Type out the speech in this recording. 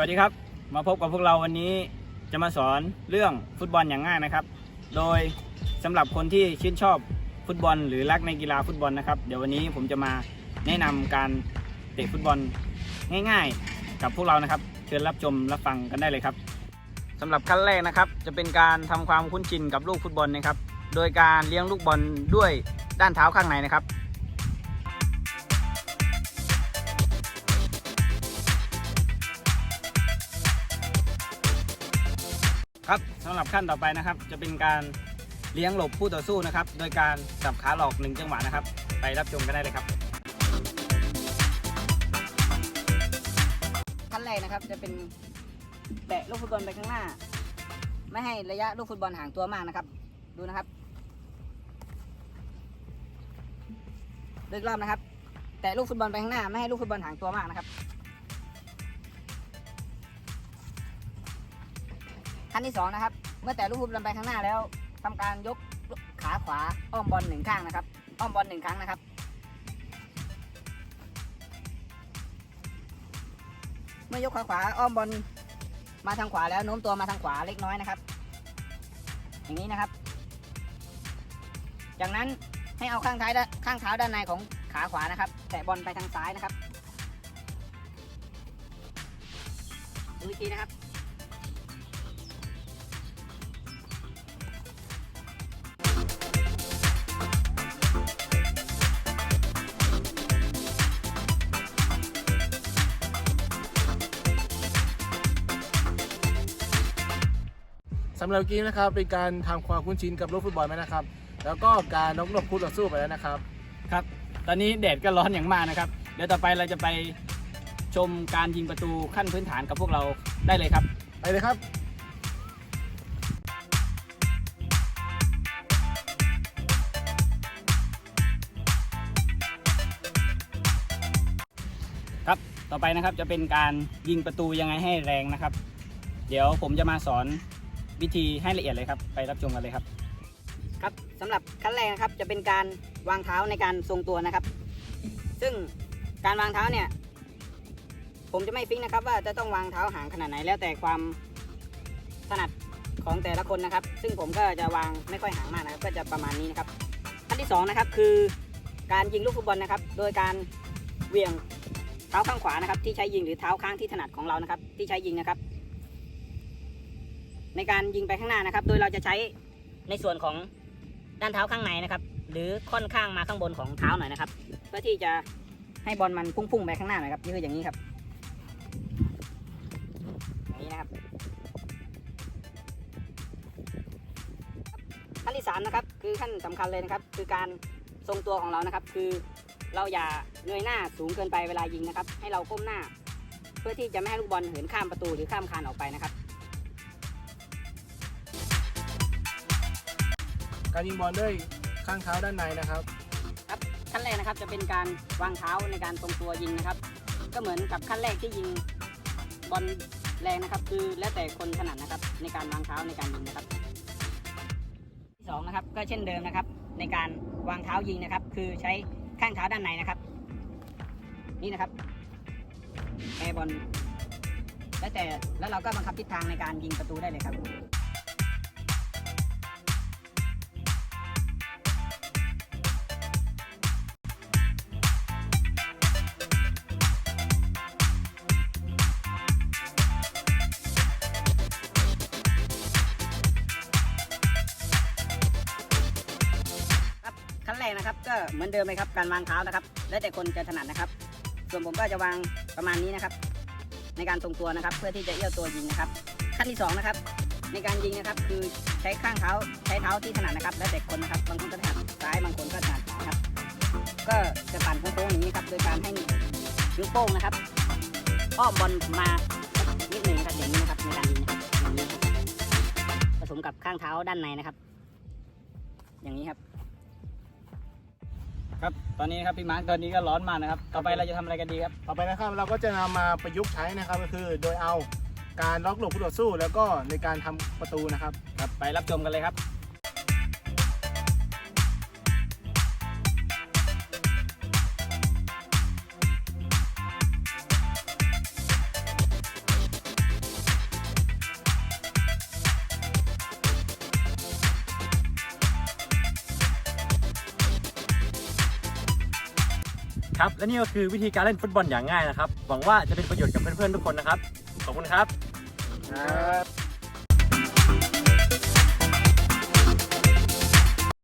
สวัสดีครับ มาพบกับพวกเราวันนี้จะมาสอนเรื่องฟุตบอลอย่างง่ายนะครับ โดยสำหรับคนที่ชื่นชอบฟุตบอล หรือรักในกีฬาฟุตบอลนะครับเดี๋ยววันนี้ผมจะมาแนะนำการเตะฟุตบอลง่าย ๆ กับพวกเรานะครับ เชิญรับชมรับฟังกันได้เลยครับสำหรับขั้นแรกนะครับ จะเป็นการทำความคุ้นชินกับลูกฟุตบอลนะครับ โดยการเลี้ยงลูกบอลด้วยด้านเท้าข้างในนะครับ ครับสำหรับขั้นต่อไปนะครับ จะเป็นการเลี้ยงหลบผู้ต่อสู้นะครับ โดยการสับขาหลอกหนึ่งจังหวะนะครับ ไปรับชมกันได้เลยครับขั้นแรกนะครับจะเป็นแตะลูกฟุตบอลไปข้างหน้า ไม่ให้ระยะลูกฟุตบอลห่างตัวมากนะครับ ดูนะครับดูอีกรอบนะครับ แตะลูกฟุตบอลไปข้างหน้าไม่ให้ลูกฟุตบอลห่างตัวมากนะครับ ขั้นที่สองนะครับ เมื่อแตะลูกฟุบอลไปข้างหน้าแล้วทำการยกขาขวาอ้อมบอลหนึ่งข้างนะครับ อ้อมบอลหนึ่งครั้งนะครับ เมื่อยกขาขวาอ้อมบอลมาทางขวาแล้วโน้มตัวมาทางขวาเล็กน้อยนะครับ อย่างนี้นะครับ จากนั้นให้เอาข้างท้ายด้านข้างเท้าด้านในของขาขวานะครับแตะบอลไปทางซ้ายนะครับดูอีกทีนะครับ สำหรับเกมนะครับเป็นการทำความคุ้นชินกับลูกฟุตบอลไหมนะครับ แล้วก็การนกหลบคู่ต่อสู้ไปแล้วนะครับ ครับ ตอนนี้แดดก็ร้อนอย่างมากนะครับ เดี๋ยวต่อไปเราจะไปชมการยิงประตูขั้นพื้นฐานกับพวกเราได้เลยครับ ไปเลยครับ ครับ ต่อไปนะครับจะเป็นการยิงประตูยังไงให้แรงนะครับ เดี๋ยวผมจะมาสอน วิธีให้ละเอียดเลยครับ ไปรับชมกันเลยครับ ครับสำหรับขั้นแรกนะครับจะเป็นการวางเท้าในการทรงตัวนะครับ ซึ่งการวางเท้าเนี่ย ผมจะไม่ฟิกนะครับ ว่าจะต้องวางเท้าห่างขนาดไหนแล้วแต่ความถนัดของแต่ละคนนะครับ ซึ่งผมก็จะวางไม่ค่อยห่างมากนะครับ ก็จะประมาณนี้นะครับขั้นที่สองนะครับคือการยิงลูกฟุตบอลนะครับ โดยการเหวี่ยงเท้าข้างขวานะครับ ที่ใช้ยิงหรือเท้าข้างที่ถนัดของเรานะครับ ที่ใช้ยิงนะครับ ในการยิงไปข้างหน้านะครับ โดยเราจะใช้ในส่วนของด้านเท้าข้างในนะครับ หรือค่อนข้างมาข้างบนของเท้าหน่อยนะครับ เพื่อที่จะให้บอลมันพุ่งๆไปข้างหน้าหน่อยครับนี่คืออย่างนี้ครับอย่างนี้นะครับขั้นที่สามนะครับคือขั้นสำคัญเลยนะครับ คือการทรงตัวของเรานะครับ คือเราอย่าเงยหน้าสูงเกินไปเวลายิงนะครับ ให้เราก้มหน้า เพื่อที่จะไม่ให้ลูกบอลเหินข้ามประตูหรือข้ามคานออกไปนะครับ การยิงบอลด้วยข้างเท้าด้านในนะครับ ครับขั้นแรกนะครับจะเป็นการวางเท้าในการทรงตัวยิงนะครับ ก็เหมือนกับขั้นแรกที่ยิงบอลแรงนะครับ คือแล้วแต่คนถนัดนะครับ ในการวางเท้าในการยิงนะครับ ที่สองนะครับก็เช่นเดิมนะครับ ในการวางเท้ายิงนะครับ คือใช้ข้างเท้าด้านในนะครับ นี่นะครับแอร์บอลแล้วแต่แล้วเราก็บังคับทิศทางในการยิงประตูได้เลยครับ นแรกนะครับ ก็เหมือนเดิมเลยครับการวางเท้านะครับ แล้วแต่คนจะถนัดนะครับ ส่วนผมก็จะวางประมาณนี้นะครับ ในการทรงตัวนะครับ เพื่อที่จะเอี้ยวตัวยิงนะครับ ขั้นที่สองนะครับในการยิงนะครับ คือใช้ข้างเท้าใช้เท้าที่ถนัดนะครับ แล้วแต่คนนะครับบางคนก็ถนัดซ้ายบางคนก็ถนัดขวาครับ ก็จะปั่นโค้งๆอย่างนี้ครับ โดยการให้นิ้วโป้งนะครับอ้อมบอลมานิดหนึ่งนะครับอย่างนี้นะครับในการยิงนะครับผสมกับข้างเท้าด้านในนะครับ อย่างนี้ครับ ครับ ตอนนี้นะครับพี่มาร์คตอนนี้ก็ร้อนมากนะครับ ต่อไปเราจะทำอะไรกันดีครับ ต่อไปนะครับเราก็จะนำมาประยุกต์ใช้นะครับก็คือโดยเอาการล็อกหลบคู่ต่อสู้ แล้วก็ในการทำประตูนะครับ ครับ ไปรับชมกันเลยครับ ครับและนี่ก็คือวิธีการเล่นฟุตบอลอย่างง่ายนะครับ หวังว่าจะเป็นประโยชน์กับเพื่อนๆทุกคนนะครับ ขอบคุณครับ ครับ